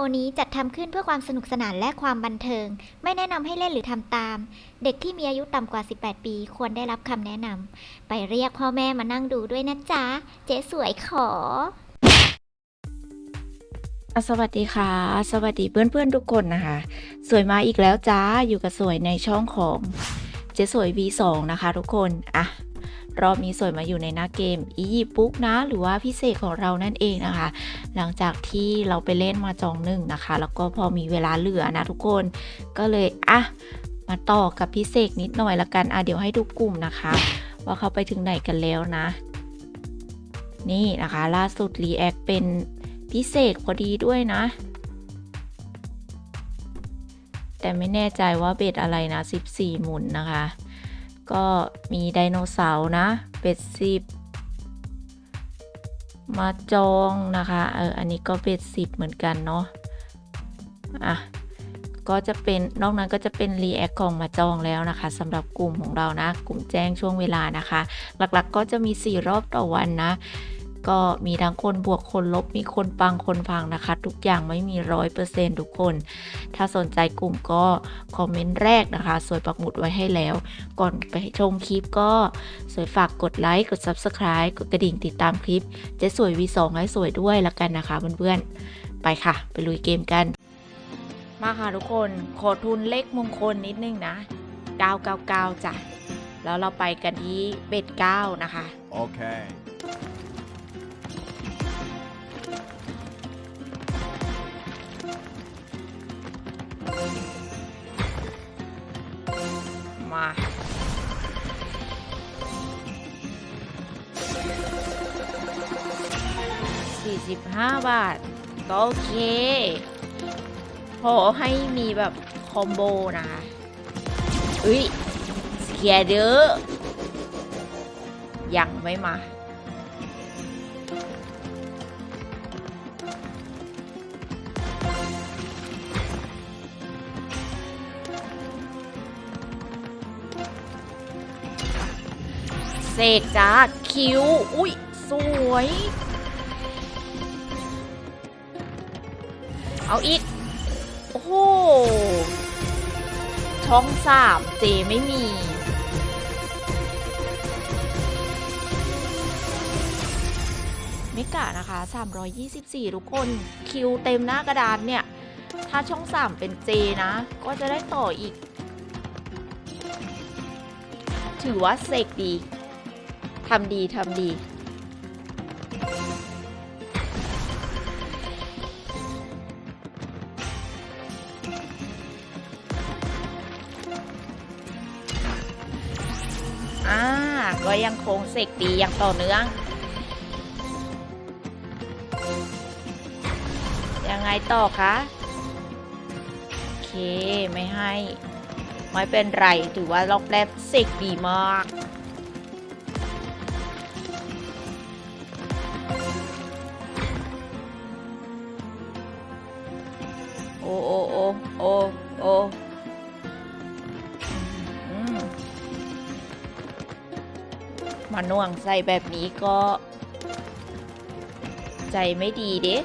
โอนี้จัดทำขึ้นเพื่อความสนุกสนานและความบันเทิง ไม่แนะนำให้เล่นหรือทำตาม เด็กที่มีอายุต่ำกว่า 18 ปี ควรได้รับคำแนะนำไปเรียกพ่อแม่มานั่งดูด้วยนะจ๊ะ เจ๊สวยขอสวัสดีค่ะ สวัสดีเพื่อนๆทุกคนนะคะ สวยมาอีกแล้วจ้าอยู่กับสวยในช่องของเจ๊สวย V2 นะคะทุกคน อะ รอบนี้สวยมาอยู่ในหน้าเกมอียิปปุ๊กนะ หรือว่าพิเศษของเรานั่นเองนะคะ หลังจากที่เราไปเล่นมาจองหนึ่งนะคะ แล้วก็พอมีเวลาเหลือนะทุกคนก็เลยอะมาต่อกับพิเศษนิดหน่อยละกันอะเดี๋ยวให้ดูกลุ่มนะคะ ว่าเขาไปถึงไหนกันแล้วนะ นี่นะคะล่าสุดรีแอคเป็นพิเศษพอดีด้วยนะ แต่ไม่แน่ใจว่าเบ็ดอะไรนะ 14 หมุนนะคะ ก็มีไดโนเสาร์นะ เป็ดสิบมาจองนะคะ เออ อันนี้ก็เป็ดสิบเหมือนกันเนาะ อะ ก็จะเป็นนอกนั้นก็จะเป็นรีแอคของมาจองแล้วนะคะสำหรับกลุ่มของเรานะ กลุ่มแจ้งช่วงเวลานะคะ หลักๆก็จะมี 4 รอบต่อวันนะ ก็มีทั้งคนบวกคนลบมีคนปังคนพังนะคะ ทุกอย่างไม่มีร้อยเปอร์เซ็นทุกคน ถ้าสนใจกลุ่มก็คอมเมนต์แรกนะคะ สวยปักหมุดไว้ให้แล้ว ก่อนไปชมคลิปก็สวยฝากกดไลค์กด Subscribe กดกระดิ่งติดตามคลิปเจะสวย V2 ให้สวยด้วยละกันนะคะเพื่อนๆ ไปค่ะ ไปลุยเกมกัน มาค่ะทุกคนขอทุนเลขมงคลนิดนึงนะ 999จ้ะแล้วเราไปกันที่เบ็ด9นะคะ Okay. มา45บาบาท ก็โอเคพอให้มีแบบคอมโบนะคะอุ้ยเสียเด้อยังไม่มา เสกจ้าคิวอุ้ย สวย เอาอีก โอ้โห ช่องสามเจไม่มี ไม่กะนะคะ 324 ทุกคน คิวเต็มหน้ากระดานเนี่ย ถ้าช่อง3เป็นเจนะ ก็จะได้ต่ออีกถือว่าเสกดี ทำดีทำดี อ่า ก็ยังคงเสกดีอย่างต่อเนื่อง ยังไงต่อคะโอเค ไม่ให้ ไม่เป็นไร ถือว่ารอบแรกเสกดีมาก วงใส่แบบนี้ก็ ใจไม่ดีเด้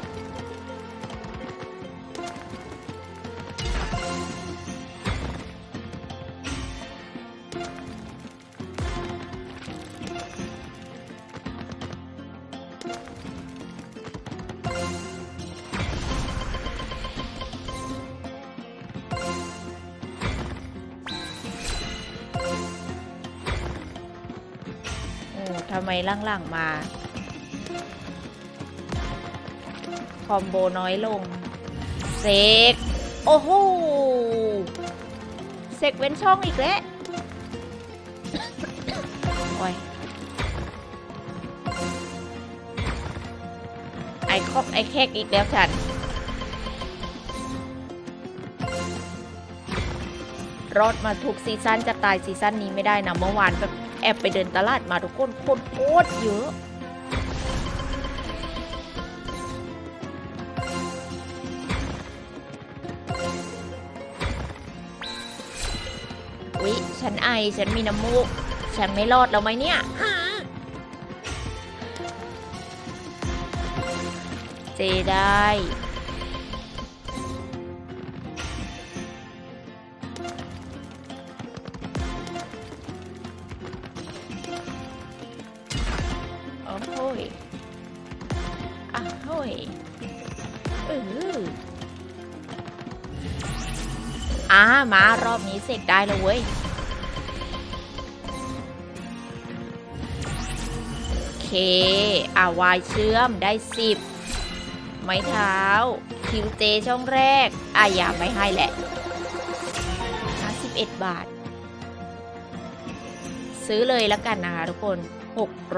อ้ทำไมหลังๆมา คอมโบน้อยลง เซก โอ้โห เซกเว้นช่องอีกแล้วโอ้ยไอคอบไอแคกอีกแล้วฉันรอดมาทุกซีซั่นจะตายซีซั่นนี้ไม่ได้นะเมื่อวานแบบ แอบไปเดินตลาดมาทุกคนคนโคตรเยอะอุ๊ยฉันไอ ฉันมีน้ำมูก ฉันไม่รอดแล้วไหมเนี่ย เจได้ มารอบนี้เสกได้แล้วเว้ย โอเคอาวายเชื่อมได้สิบไม้เท้า คิวเจช่องแรกอะอย่าไม่ให้แหละ51บาท ซื้อเลยแล้วกันนะคะทุกคน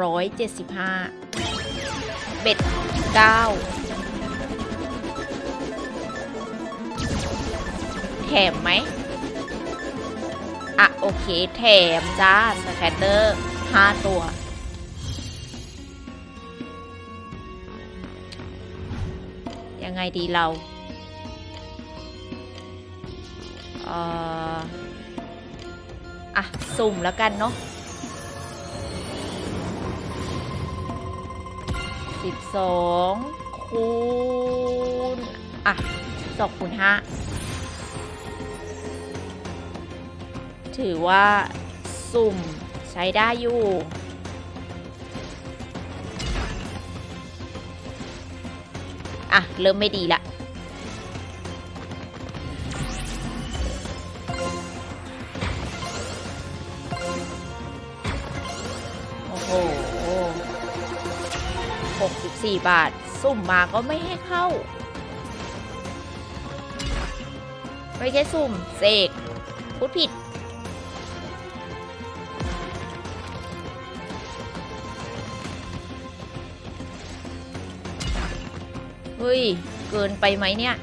675 เบ็ด 9 มไหมอะโอเค แถมจ้าสแคตเตอร์5ตัว ยังไงดีเราเอ่ออะ สุ่มแล้วกันเนาะสิบสองคูณ อะสิบสองคูณห้า ถือว่าสุ่มใช้ได้อยู่ อะ เริ่มไม่ดีละโอ้โห64บาท สุ่มมาก็ไม่ให้เข้า ไม่ใช่สุ่ม เสกพูดผิด ฮ้ย เกินไปไหมเนี่ย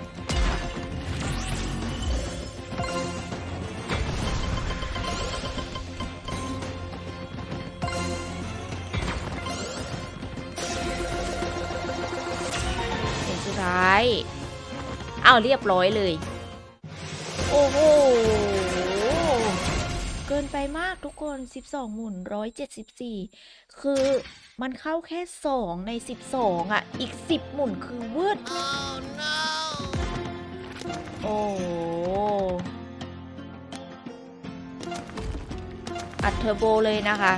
เห็นสุดท้ายเอาเรียบร้อยเลย โอ้โห เกินไปมากทุกคน 12 หมุน 174 คือ มันเข้าแค่ 2 ใน 12 อะ อีก 10 หมุนคือวืดโอ้อัดเทอร์โบเลยนะคะ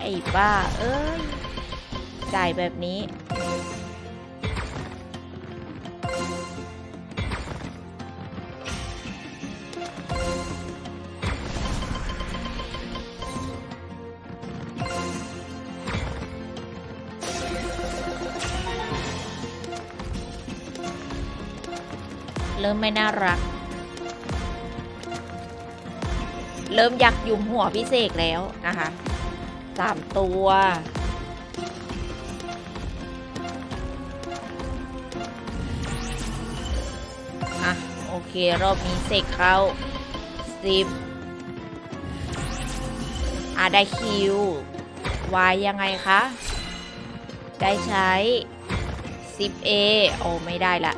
ไอ้บ้า เอ้ย จ่ายแบบนี้ ริ่มไม่น่ารัก เริ่มยักยุมหัวพี่เสกแล้วนะคะสามตัวอะโอเค รอบนี้เสกเข้าสิบอะได้คิววายยังไงคะ ได้ใช้ 10A โอ้ไม่ได้ละ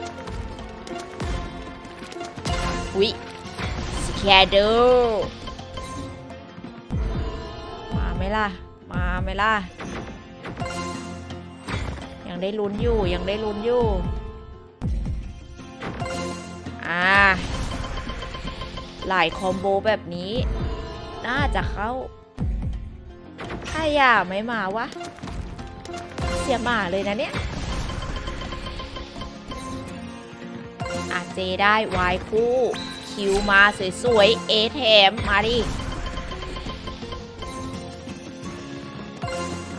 วิสแคเดอร์มาไหมล่ะ มาไหมล่ะ ยังได้ลุ้นอยู่ ยังได้ลุ้นอยู่ อ่า หลายคอมโบแบบนี้ น่าจะเข้าถ้าอย่าไม่มาวะ เสียหมาเลยนะเนี่ย อาเจได้วายคู่ คิวมาสวยๆ เอแถมมาดิ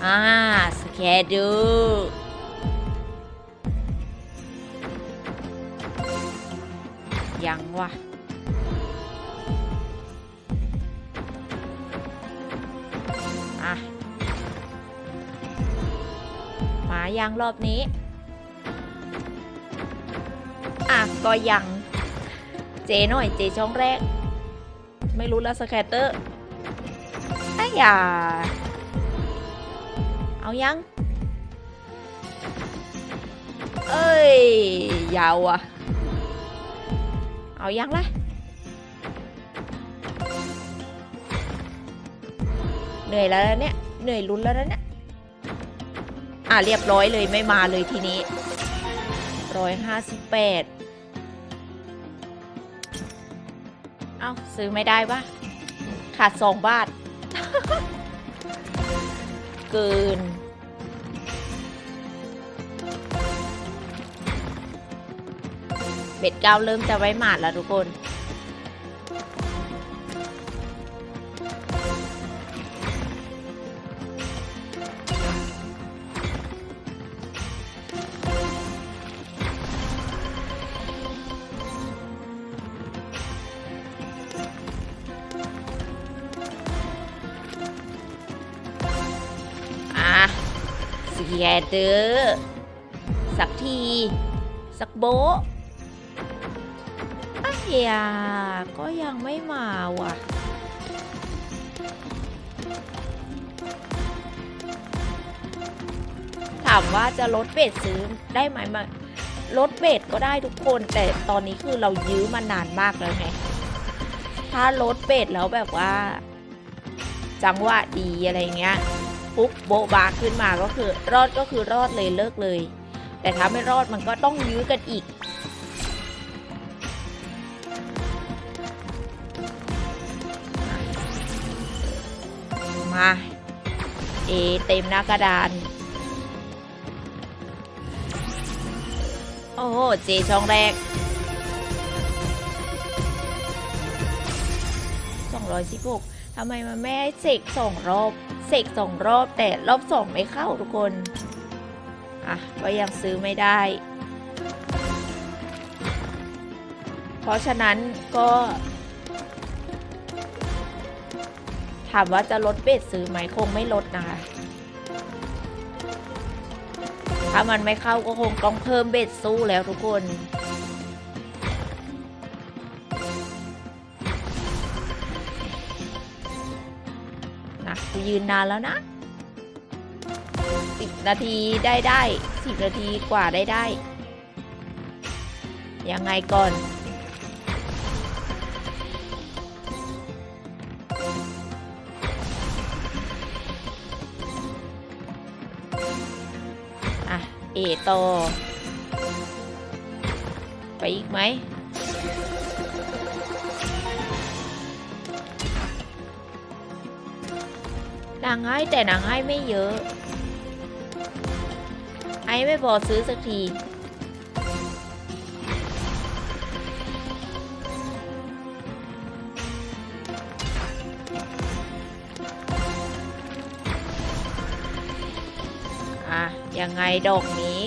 อ่า สแคดูยังวะอะมายังรอบนี้ ก็ยังเจหน่อยเจช่องแรก ไม่รู้แล้วสแคตเตอร์ไอ้ยอย่าเอายัง เอ้ย ยาวอะเอายังละเหนื่อยแล้วเนี่ย เหนื่อยลุ้นแล้วนะเนี่ย อะเรียบร้อยเลยไม่มาเลยทีนี้ร้อยห้าสิบแปด เอ้าซื้อไม่ได้ปะขาดสองบาท เกิน เบ็ดเก้าเริ่มจะไว้หมาดแล้วทุกคน เสียเด้อสักที สักโบะอ้ายยาก็ยังไม่มาว่ะ ถามว่าจะลดเบสซื้อได้ไหมมาลดเบสก็ได้ทุกคน แต่ตอนนี้คือเรายื้อมานานมากแล้วไง ถ้าลดเบสแล้วแบบว่า จังหวะดีอะไรเงี้ย ปุ๊บโบบาขึ้นมาก็คือรอดก็คือรอดเลยเลิกเลย แต่ถ้าไม่รอดมันก็ต้องยื้อกันอีกมาเอเต็มหน้ากระดาน โอ้โหเจช่องแรก 216ทำไมมันไม่ให้เสกสองรอบ เสกสองรอบแต่รอบสองไม่เข้าทุกคน อะ ก็ยังซื้อไม่ได้ เพราะฉะนั้นก็ ถามว่าจะลดเบสซื้อไหมคงไม่ลดนะคะ ถ้ามันไม่เข้าก็คงต้องเพิ่มเบสสู้แล้วทุกคน ยืนนานแล้วนะสิบนาทีได้ได้สิบนาทีกว่าได้ได้ ยังไงก่อน อะ เอโตอไปอีกไหม นางให้แต่นางให้ไม่เยอะ ไอ้ไม่พอซื้อสักที อะ ยังไงดอกนี้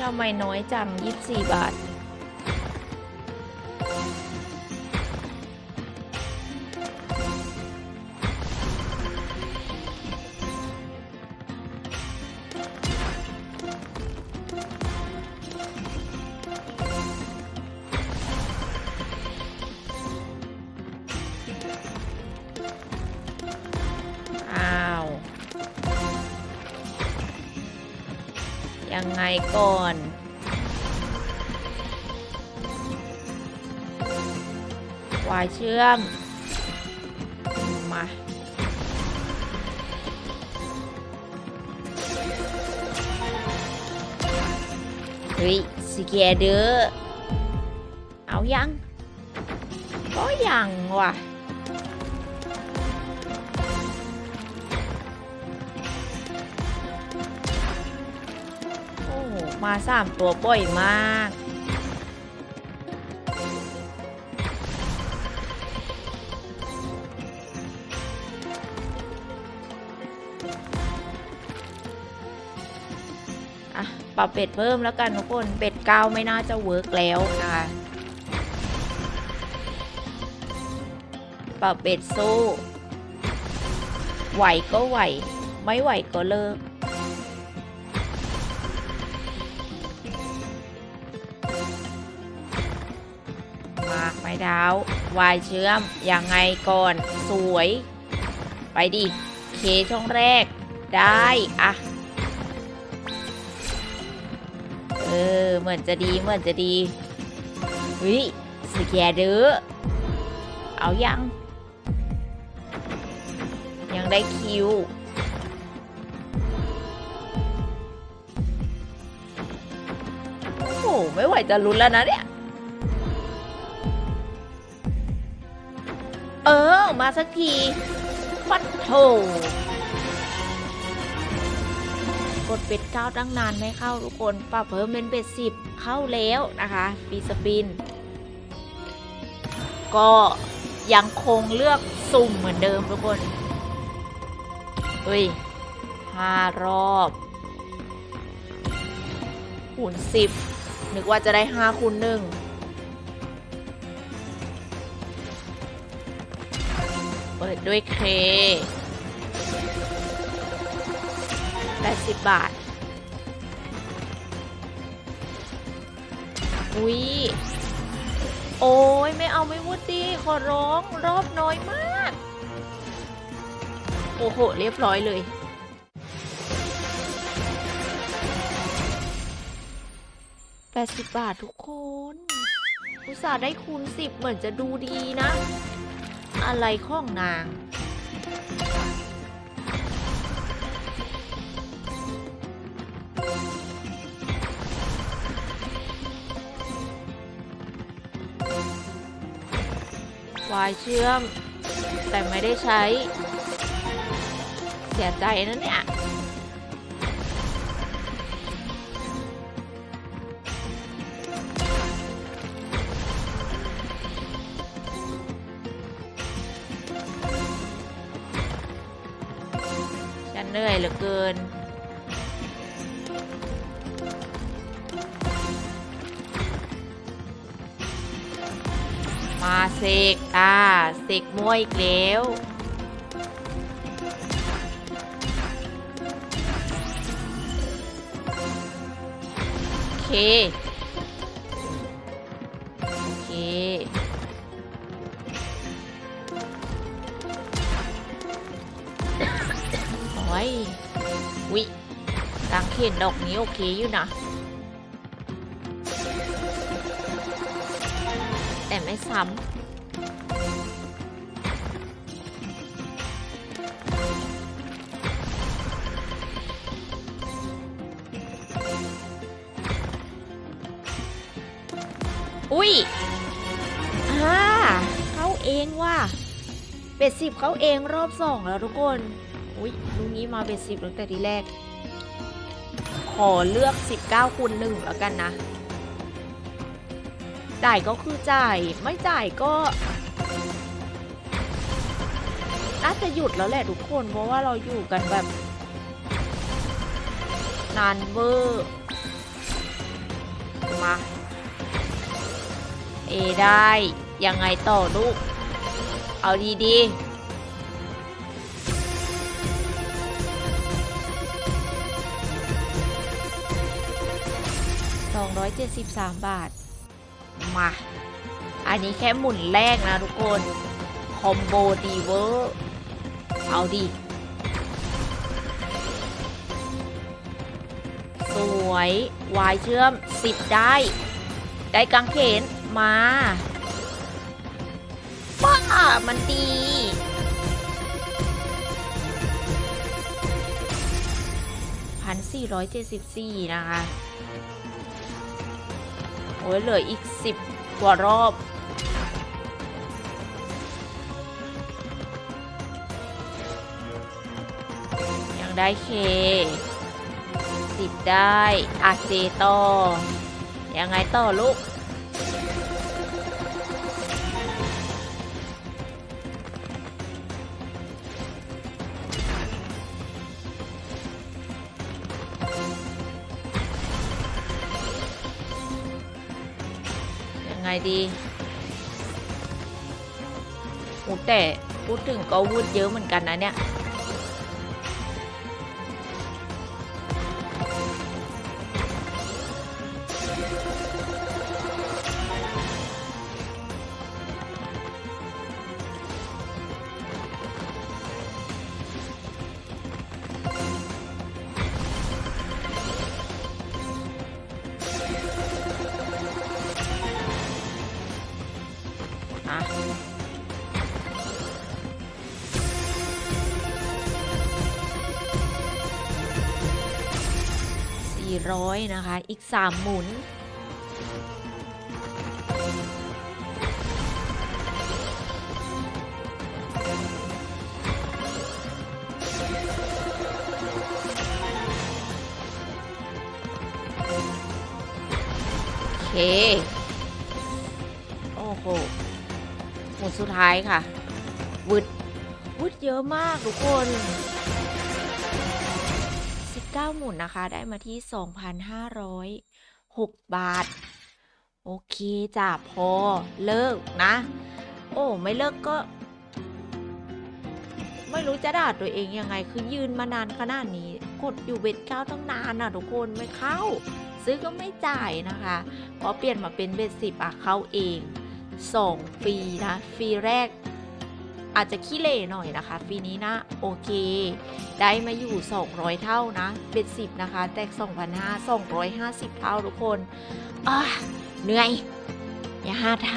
ทำไมน้อยจัง 24 บาท ยังไงก่อนวายเชื่อม มา เฮ้ยสเกียเดอร์เอายัง ก็ยังว่ะ มาสามตัวบ่อยมาก อะปรับเบ็ดเพิ่มแล้วกันทุกคนเบ็ดเก้าไม่น่าจะเวิร์กแล้วนะคะปรับเบ็ดสู้ ไหวก็ไหว ไม่ไหวก็เลิก มาไม้เท้าวายเชื่อมยังไงก่อนสวย ไปดิเคช่องแรก ได้อะเออเหมือนจะดีเหมือนจะดีเฮ้ยสแกเดอร์เอายัง ยังได้คิวโอ้ไม่ไหวจะลุ้นแล้วนะเนี่ย เออมาสักทีฟัดโถกดเป็ดเก้าตั้งนานไม่เข้าทุกคนปรับเพิ่มเป็นเป็ดสิบเข้าแล้วนะคะปีสปิน ก็ยังคงเลือกสุ่มเหมือนเดิมทุกคนเฮ้ยห้ารอบคูณสิบนึกว่าจะได้ห้าคูณหนึ่ง เปิดด้วยเคแปดสิบบาท อุ้ย โอ้ยไม่เอาไม่พูดดีขอร้องรอบน้อยมาก โอ้โห เรียบร้อยเลยแปดสิบบาททุกคน อุตส่าห์ได้คูณสิบเหมือนจะดูดีนะ อะไรข้องนาง วายเชื่อม แต่ไม่ได้ใช้ เสียใจนะเนี่ย นเหนื่อยเหลือเกิน มาเสกอ่าเสกมวยอีกแล้วโอเค กางเขนดอกนี้โอเคอยู่นะ แต่ไม่ซ้ำอุ้ยอ่าเขาเองว่ะเป็ดสิบเขาเองรอบสองแล้วทุกคน อุ้ยลูกนี้มาเป็ดสิบตั้งแต่ทีแรก อเลือก 19คูณหนึ่งแล้วกันนะ จ่ายก็คือจ่ายไม่จ่ายก็น่าจะหยุดแล้วแหละทุกคน เพราะว่าเราอยู่กันแบบ นานเวอร์มาเอได้ ยังไงต่อลูก เอาดีๆ 273 บาท มา อันนี้แค่หมุนแรกนะทุกคน คอมโบดีเวอร์เอาดิ สวย วายเชื่อม 10 ได้ ได้กางเขน มาป้ามันดีพันสี่ร้อยเจ็ดสิบสี่นะคะ โอ้ยเหลืออีกสิบกว่ารอบ ยังได้เคสิบได้อาเจต่อ ยังไงต่อลูก ยังไงดีโอ้แต่พูดถึงก็วูดเยอะเหมือนกันนะเนี่ย 400 นะคะ อีก 3 หมุน โอเค โอ้โห หมุนสุดท้ายค่ะวึดวึดเยอะมากทุกคน 9 หมุนนะคะ ได้มาที่ 2,506 บาท โอเคจ้ะพอเลิกนะ โอ้ไม่เลิกก็ ไม่รู้จะด่าตัวเองยังไง คือยืนมานานขนาดนี้ กดอยู่เบ็ดเก้าตั้งนานน่ะทุกคนไม่เข้า ซื้อก็ไม่จ่ายนะคะพอเปลี่ยนมาเป็นเบ็ดสิบอะเข้าเองสองฟรีนะ ฟรีแรก อาจจะขี้เหร่หน่อยนะคะฟีนี้นะโอเค ได้มาอยู่ 200 เท่านะเบ็ดสิบนะคะ แตก 2,500 250 เท่าทุกคนอะเหนื่อย อย่าหาท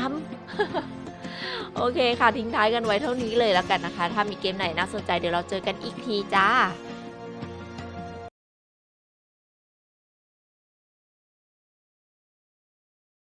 ำโอเคค่ะ ทิ้งท้ายกันไว้เท่านี้เลยแล้วกันนะคะ ถ้ามีเกมไหนน่าสนใจเดี๋ยวเราเจอกันอีกทีจ้า